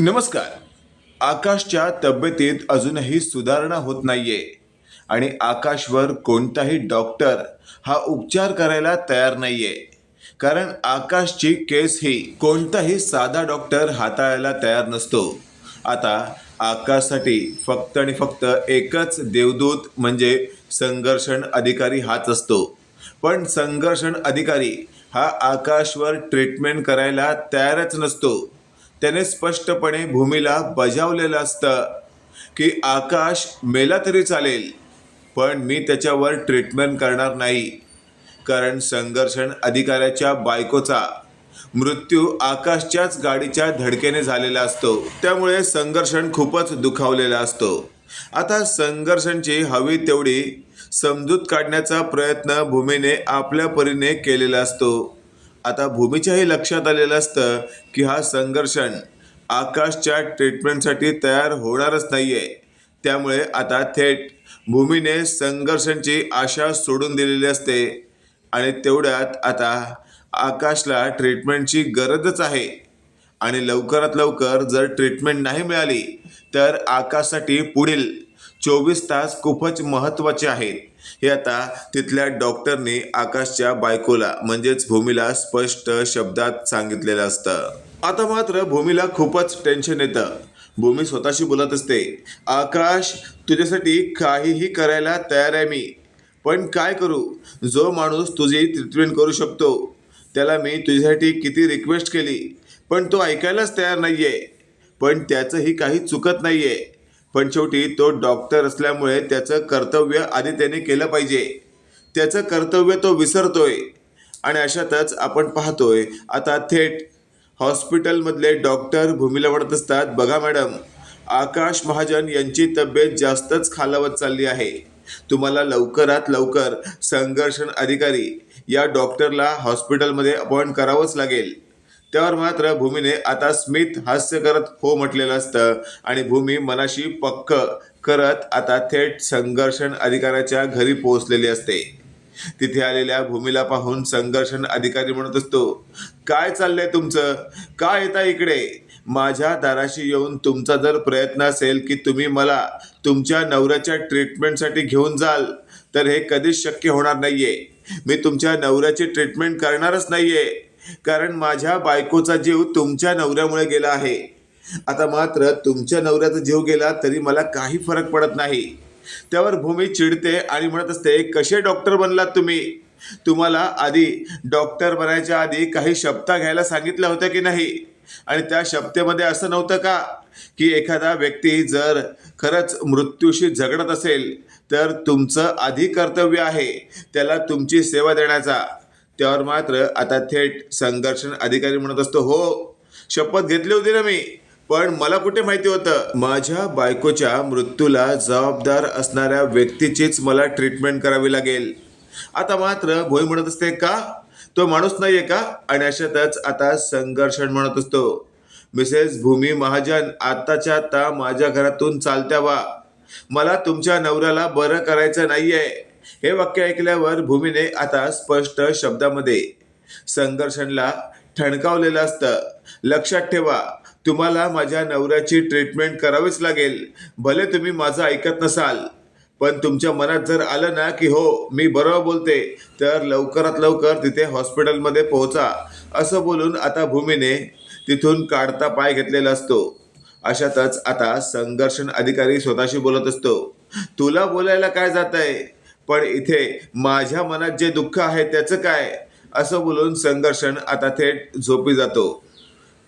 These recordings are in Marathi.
नमस्कार. आकाशच्या तब्येतीत अजूनही सुधारणा होत नाहीये. आणि आकाशवर कोणताही डॉक्टर हा उपचार करायला तयार नाहीये. कारण आकाशची केस ही कोणताही साधा डॉक्टर हाताळायला तयार नसतो. आता आकाशसाठी फक्त आणि फक्त एकच देवदूत म्हणजे संघर्षण अधिकारी हाच असतो. पण संघर्षण अधिकारी हा आकाशवर ट्रीटमेंट करायला तयारच नसतो. त्याने स्पष्टपणे भूमीला बजावलेलं असतं की आकाश मेला तरी चालेल पण मी त्याच्यावर ट्रीटमेंट करणार नाही. कारण संघर्षण अधिकाऱ्याच्या बायकोचा. मृत्यू आकाशच्याच गाडीच्या धडकेने झालेला असतो. त्यामुळे संघर्षण खूपच दुखावलेला असतो. आता संघर्षणची हवी तेवढी समजूत काढण्याचा प्रयत्न भूमीने आपल्या परीने केलेला असतो. आता भूमीच्याही लक्षात आलेलं असतं की हा संघर्षण आकाशच्या ट्रीटमेंटसाठी तयार होणारच नाही आहे त्यामुळे आता थेट भूमीने संघर्षांची आशा सोडून दिलेली असते. आणि तेवढ्यात आता आकाशला ट्रीटमेंटची गरजच आहे. आणि लवकरात लवकर जर ट्रीटमेंट नाही मिळाली तर आकाशसाठी पुढील चोवीस तास खूपच महत्त्वाचे आहेत. हे आता तिथल्या डॉक्टरने आकाशच्या बायकोला म्हणजेच भूमीला स्पष्ट शब्दात सांगितलेलं असतं. आता मात्र भूमीला खूपच टेन्शन येतं. भूमी स्वतःशी बोलत असते आकाश तुझ्यासाठी काहीही करायला तयार आहे मी. पण काय करू? जो माणूस तुझी ट्रीटमेंट करू शकतो त्याला मी तुझ्यासाठी किती रिक्वेस्ट केली? पण तो ऐकायलाच तयार नाही आहे पण त्याचंही काही चुकत नाही आहे पण शेवटी तो डॉक्टर असल्यामुळे त्याचं कर्तव्य आधी त्याने केलं पाहिजे. त्याचं कर्तव्य तो विसरतोय. आणि अशातच आपण पाहतोय आता थेट हॉस्पिटलमधले डॉक्टर भूमीला म्हणत असतात. बघा मॅडम आकाश महाजन यांची तब्येत जास्तच खालावत चालली आहे. तुम्हाला लवकरात लवकर संघर्षण अधिकारी या डॉक्टरला हॉस्पिटलमध्ये अपॉइंट करावंच लागेल. त्यावर मात्र भूमीने आता स्मित हास्य करत हो म्हटलेलं असतं. आणि भूमी मनाशी पक्क करत आता थेट संघर्षण अधिकाऱ्याच्या घरी पोहोचलेली असते. तिथे आलेल्या भूमीला पाहून संघर्षण अधिकारी म्हणत असतो काय चाललंय तुमचं? काय येता इकडे? माझ्या दाराशी येऊन तुमचा जर प्रयत्न असेल की तुम्ही मला तुमच्या नवऱ्याच्या ट्रीटमेंटसाठी घेऊन जाल तर हे कधीच शक्य होणार नाहीये. मी तुमच्या नवऱ्याची ट्रीटमेंट करणारच नाहीये. कारण माझ्या बायकोचा जीव तुमच्या नवऱ्यामुळे गेला आहे. आता मात्र तुमच्या नवऱ्याचा जीव गेला तरी मला काही फरक पडत नाही. त्यावर भूमी चिडते आणि म्हणत असते कसे डॉक्टर बनलात तुम्ही? तुम्हाला आधी डॉक्टर बनायच्या आधी काही शब्दा घ्यायला सांगितल्या होत्या की नाही? आणि त्या शब्दामध्ये असं नव्हतं का? की एखादा व्यक्ती जर खरंच मृत्यूशी झगडत असेल तर तुमचं आधी कर्तव्य आहे त्याला तुमची सेवा देण्याचा. त्यावर मात्र आता थेट संघर्षण अधिकारी म्हणत असतो हो शपथ घेतली होती ना मी पण मला कुठे माहिती होतं? माझ्या बायकोच्या मृत्यूला जबाबदार असणाऱ्या व्यक्तीचीच मला ट्रीटमेंट करावी लागेल. आता मात्र भोई म्हणत असते का? तो माणूस नाहीये का? आणि अशातच आता संघर्षण म्हणत असतो मिसेस भूमी महाजन आत्ताच्या आत्ता माझ्या घरातून चालत्या वा मला तुमच्या नवऱ्याला बरं करायचं नाहीये. हे वाक्य ऐकल्यावर भूमीने आता स्पष्ट शब्दामध्ये संघर्षणला ठणकावलेलं असतं. लक्षात ठेवा तुम्हाला माझ्या नवऱ्याची ट्रीटमेंट करावीच लागेल. भले तुम्ही माझं ऐकत नसाल पण तुमच्या मनात जर आलं ना की हो मी बरोबर बोलते तर लवकरात लवकर तिथे हॉस्पिटलमध्ये पोहोचा. असं बोलून आता भूमीने तिथून काढता पाय घेतलेला असतो. अशातच आता संघर्षण अधिकारी स्वतःशी बोलत असतो. तुला बोलायला काय जात आहे पण इथे माझ्या मनात जे दुःख आहे त्याचं काय? असं बोलून संघर्षण आता थेट झोपी जातो.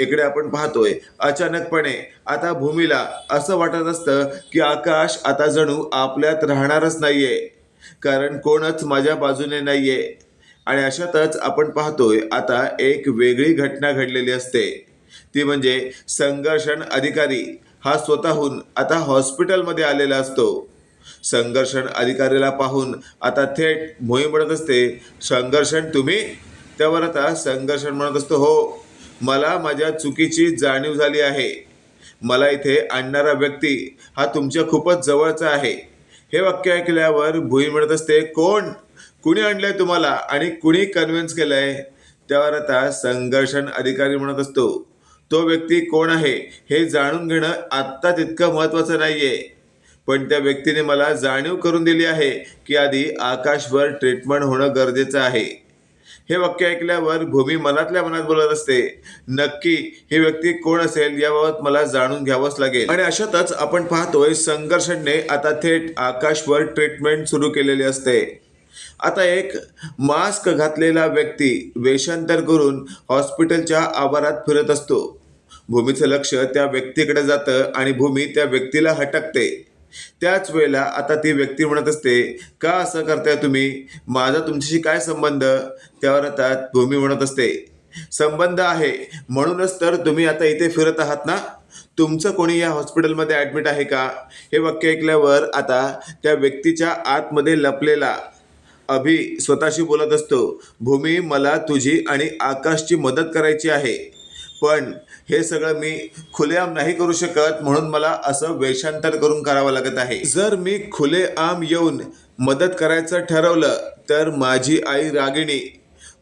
इकडे आपण पाहतोय अचानकपणे आता भूमीला असं वाटत असतं की आकाश आता जणू आपल्यात राहणारच नाहीये. कारण कोणच माझ्या बाजूने नाहीये. आणि अशातच आपण पाहतोय आता एक वेगळी घटना घडलेली असते. ती म्हणजे संघर्षण अधिकारी हा स्वतःहून आता हॉस्पिटलमध्ये आलेला असतो. संघर्षण अधिकारीला पाहून आता थेट मोहीम म्हणत असते. संघर्षण तुम्ही? त्यावर आता संघर्षण म्हणत असतो हो. मला माझ्या चुकीची जाणीव झाली आहे. मला इथे आणणारा व्यक्ती हा तुमच्या खूपच जवळचा आहे. हे वाक्य ऐकल्यावर भुई म्हणत असते कोण? कुणी आणलंय तुम्हाला आणि कुणी कन्व्हिन्स केलंय? त्यावर आता संघर्षण अधिकारी म्हणत असतो तो व्यक्ती कोण आहे हे जाणून घेणं आत्ता तितकं महत्त्वाचं नाहीये. पण त्या व्यक्तीने मला जाणीव करून दिली आहे की आधी आकाशवर ट्रीटमेंट होणं गरजेचं आहे. हे वाक्य ऐकल्यावर भूमी मनातल्या मनात बोलत असते नक्की ही व्यक्ती कोण असेल याबाबत मला जाणून घ्यावंच लागेल. आणि अशातच आपण पाहतोय संघर्षणने आता थेट आकाशवर ट्रीटमेंट सुरू केलेली असते. आता एक मास्क घातलेला व्यक्ती वेषांतर करून हॉस्पिटलच्या आवारात फिरत असतो. भूमीचं लक्ष त्या व्यक्तीकडे जातं आणि भूमी त्या व्यक्तीला हटकते. त्याच वेळेला आता ती व्यक्ती म्हणत असते का असं करताय तुम्ही? माझा तुमच्याशी काय संबंध? त्यावर आता भूमी म्हणत असते संबंध आहे. म्हणूनच तर तुम्ही आता इथे फिरत आहात ना? तुमचं कोणी या हॉस्पिटलमध्ये ॲडमिट आहे का? हे वाक्य ऐकल्यावर आता त्या व्यक्तीच्या आतमध्ये लपलेला अभि स्वतःशी बोलत असतो भूमी मला तुझी आणि आकाशची मदत करायची आहे. पण हे सगळं मी खुलेआम नाही करू शकत म्हणून मला असं वेषांतर करून करावं लागत आहे. जर मी खुलेआम येऊन मदत करायचं ठरवलं तर माझी आई रागिणी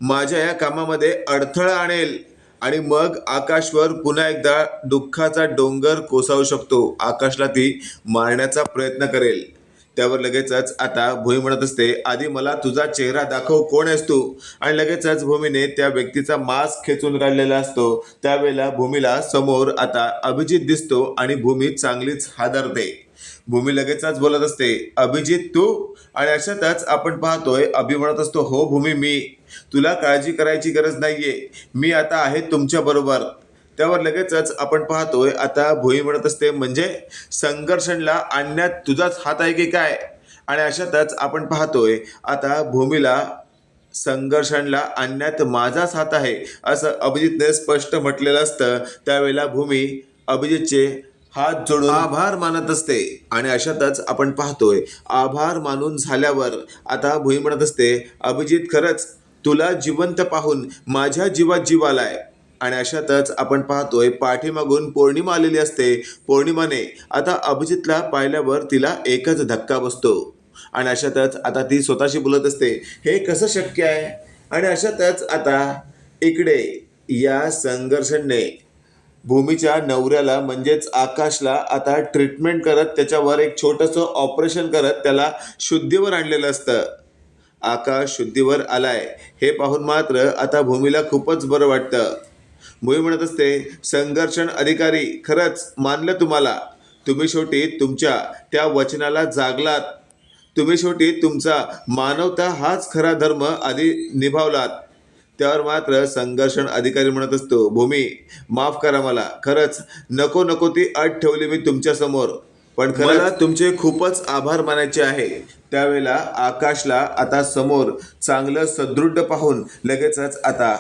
माझ्या या कामामध्ये अडथळा आणेल आणि मग आकाशवर पुन्हा एकदा दुःखाचा डोंगर कोसळू शकतो. आकाशला ती मारण्याचा प्रयत्न करेल. त्यावर लगेचच आता भूमी म्हणत असते आधी मला तुझा चेहरा दाखव कोण आहेस तू? आणि लगेचच भूमीने त्या व्यक्तीचा मास्क खेचून काढलेला असतो. त्यावेळेला भूमीला समोर आता अभिजित दिसतो आणि भूमी चांगलीच हादरते. भूमी लगेचच बोलत असते अभिजित तू? आणि अशातच आपण पाहतोय अभि म्हणत असतो हो भूमी मी. तुला काळजी करायची गरज नाहीये. मी आता आहे तुमच्या बरोबर. त्यावर लगेचच आपण पाहतोय आता भोई म्हणत असते म्हणजे संघर्षणला आणण्यात तुझाच हात आहे की काय? आणि अशातच आपण पाहतोय आता भूमीला संघर्षणला आणण्यात माझाच हात आहे असं अभिजितने स्पष्ट म्हटलेलं असतं. त्यावेळेला भूमी अभिजितचे हात जोडून आभार मानत असते. आणि अशातच आपण पाहतोय आभार मानून झाल्यावर आता भुई म्हणत असते अभिजित खरंच तुला जिवंत पाहून माझ्या जीवात जीव आलाय. आणि अशातच आपण पाहतोय पाठीमागून पौर्णिमा आलेली असते. पौर्णिमाने आता अभिजितला पाहिल्यावर तिला एकच धक्का बसतो. आणि अशातच आता ती स्वतःशी बोलत असते हे कसं शक्य आहे? आणि अशातच आता इकडे या संघर्षाने भूमीच्या नवऱ्याला म्हणजेच आकाशला आता ट्रीटमेंट करत त्याच्यावर एक छोटंसं ऑपरेशन करत त्याला शुद्धीवर आणलेलं असतं. आकाश शुद्धीवर आलाय. हे पाहून मात्र आता भूमीला खूपच बरं वाटतं. भूमी म्हणत असते संघर्षण अधिकारी खरंच मानलं तुम्हाला? तुम्ही शेवटी तुमच्या त्या वचनाला जागलात. तुम्ही शेवटी तुमचा मानवता हाच खरा धर्म आधी निभावलात. त्यावर मात्र संघर्षण अधिकारी म्हणत असतो भूमी माफ करा मला. खरंच नको नको ती अट ठेवली मी तुमच्यासमोर. पण खरं तुमचे खूपच आभार मानायचे आहे. त्यावेळेला आकाशला आता समोर चांगलं सदृढ पाहून लगेचच आता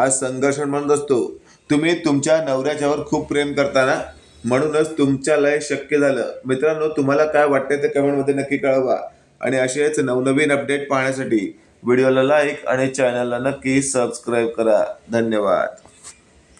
हा संघर्षण म्हणत असतो. तुम्ही तुमच्या नवऱ्याच्यावर खूप प्रेम करताना म्हणूनच तुमच्या लय शक्य झालं. मित्रांनो तुम्हाला काय वाटते ते कमेंटमध्ये नक्की कळवा. आणि असेच नवनवीन अपडेट पाहण्यासाठी व्हिडिओला लाईक आणि चॅनलला नक्की सबस्क्राईब करा. धन्यवाद.